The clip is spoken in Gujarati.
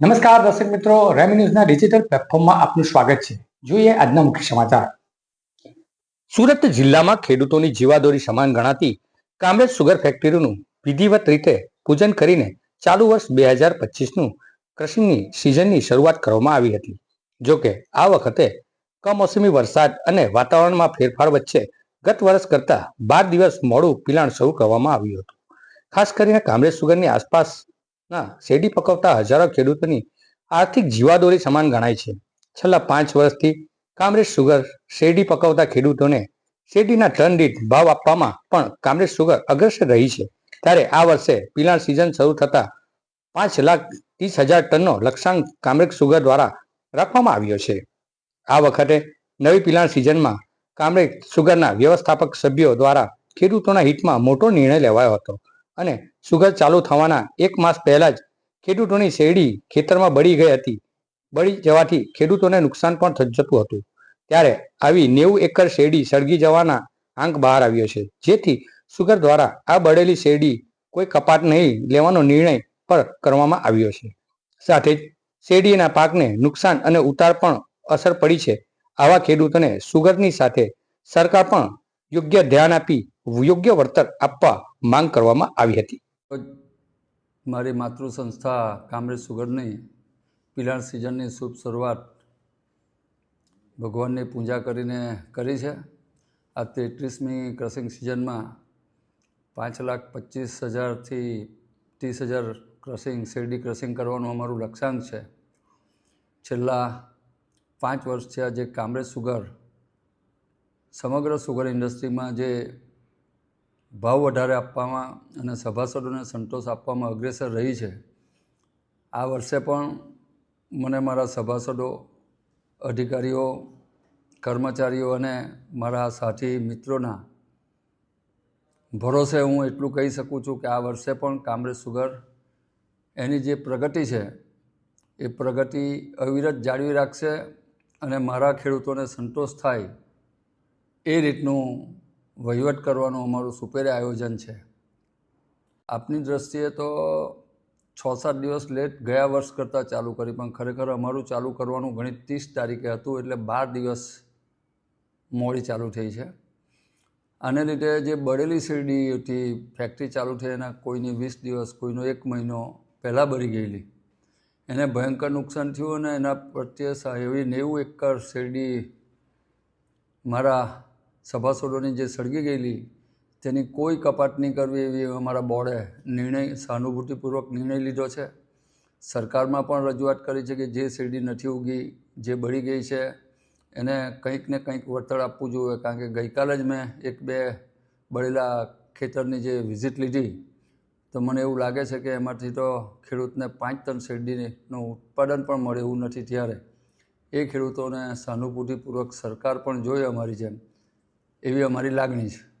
નમસ્કાર દર્શક મિત્રો, રેમી ન્યૂઝના ડિજિટલ પ્લેટફોર્મમાં આપનું સ્વાગત છે. જોઈએ આજના મુખ્ય સમાચાર. સુરત જિલ્લામાં ખેડૂતોની જીવાદોરી સમાન ગણાતી કામરેજ સુગર ફેક્ટરીનું વિધિવત રીતે પૂજન કરીને ચાલુ વર્ષ બે હજાર પચીસનું કૃષિની સિઝનની શરૂઆત કરવામાં આવી હતી. જોકે, આ વખતે કમોસમી વરસાદ અને વાતાવરણમાં ફેરફાર વચ્ચે ગત વર્ષ કરતા બાર દિવસ મોડું પિલાણ શરૂ કરવામાં આવ્યું હતું. ખાસ કરીને કામરેજ સુગરની આસપાસના શેરડી પકવતા હજારો ખેડૂતોની આર્થિક જીવાદોરી સમાન ગણાય છે. છેલ્લા પાંચ વર્ષથી કામરેજ સુગર શેરડી પકવતા ખેડૂતોને શેરડીના ટન દીઠ ભાવ આપવામાં પણ કામરેજ સુગર અગ્રસર રહી છે. ત્યારે આ વર્ષે પિલાણ સિઝન શરૂ થતા પાંચ લાખ ત્રીસ હજાર ટનનો લક્ષ્યાંક કામરેજ સુગર દ્વારા રાખવામાં આવ્યો છે. આ વખતે નવી પિલાણ સિઝનમાં કામરેજ સુગરના વ્યવસ્થાપક સભ્યો દ્વારા ખેડૂતોના હિતમાં મોટો નિર્ણય લેવાયો હતો. અને સુગર ચાલુ થવાના એક માસ પહેલા જ ખેડૂતોની શેરડી ખેતરમાં બળી ગઈ હતી. બળી જવાથી ખેડૂતોને નુકસાન પણ જતું હતું. ત્યારે આવી નેવું એકર શેરડી સળગી જવાના આંક બહાર આવ્યો છે. જેથી સુગર દ્વારા આ બળેલી શેરડી કોઈ કપાત નહીં લેવાનો નિર્ણય પણ કરવામાં આવ્યો છે. સાથે જ શેરડીના પાકને નુકસાન અને ઉતાર પણ અસર પડી છે. આવા ખેડૂતોને સુગરની સાથે સરકાર પણ યોગ્ય ધ્યાન આપી યોગ્ય વળતર આપવા માંગ કરવામાં આવી હતી. મારી માતૃ સંસ્થા કામરેજ સુગરની પિલાણ સિઝનની શુભ શરૂઆત ભગવાનની પૂજા કરીને કરી છે. આ તેત્રીસમી ક્રસિંગ સિઝનમાં પાંચ લાખ પચીસ હજારથી ત્રીસ હજાર ક્રસિંગ શેરડી ક્રસિંગ કરવાનું અમારું લક્ષ્યાંક છે. છેલ્લા પાંચ વર્ષ થયા જે કામરેજ સુગર, સમગ્ર સુગર ઇન્ડસ્ટ્રીમાં જે ભાવ વધારે આપવામાં અને સભાસદોને સંતોષ આપવામાં અગ્રેસર રહી છે. આ વર્ષે પણ મને મારા સભાસદો, અધિકારીઓ, કર્મચારીઓ અને મારા સાથી મિત્રોના ભરોસે હું એટલું કહી શકું છું કે આ વર્ષે પણ કામરેજ સુગર એની જે પ્રગતિ છે, એ પ્રગતિ અવિરત જાળવી રાખશે અને મારા ખેડૂતોને સંતોષ થાય એ રીતનું વહીવટ કરવાનું અમારું સુપેરે આયોજન છે. આપની દૃષ્ટિએ તો છ સાત દિવસ લેટ ગયા વર્ષ કરતાં ચાલુ કરી, પણ ખરેખર અમારું ચાલુ કરવાનું ગણિત ત્રીસ તારીખે હતું, એટલે બાર દિવસ મોડી ચાલુ થઈ છે. આને લીધે જે બળેલી શેરડીથી ફેક્ટરી ચાલુ થઈ, એના કોઈની વીસ દિવસ, કોઈનો એક મહિનો પહેલાં બળી ગયેલી. એને ભયંકર નુકસાન થયું અને એના પ્રત્યે એવી નેવું એકર શેરડી મારા સભાસદોની જે સળગી ગયેલી, તેની કોઈ કપાત નહીં કરવી એવી અમારા બોર્ડે નિર્ણય, સહાનુભૂતિપૂર્વક નિર્ણય લીધો છે. સરકારમાં પણ રજૂઆત કરી છે કે જે શેરડી નથી ઉગી, જે બળી ગઈ છે, એને કંઈક ને કંઈક વળતર આપવું જોઈએ. કારણ કે ગઈકાલે જ મેં એક બે બળેલા ખેતરની જે વિઝિટ લીધી, તો મને એવું લાગે છે કે એમાંથી તો ખેડૂતને પાંચ ટન શેરડીનું ઉત્પાદન પણ મળે એવું નથી ત્યારે. એ ખેડૂતોને સહાનુભૂતિપૂર્વક સરકાર પણ જોઈએ અમારી જેમ. એવી અમારી લાગણી છે.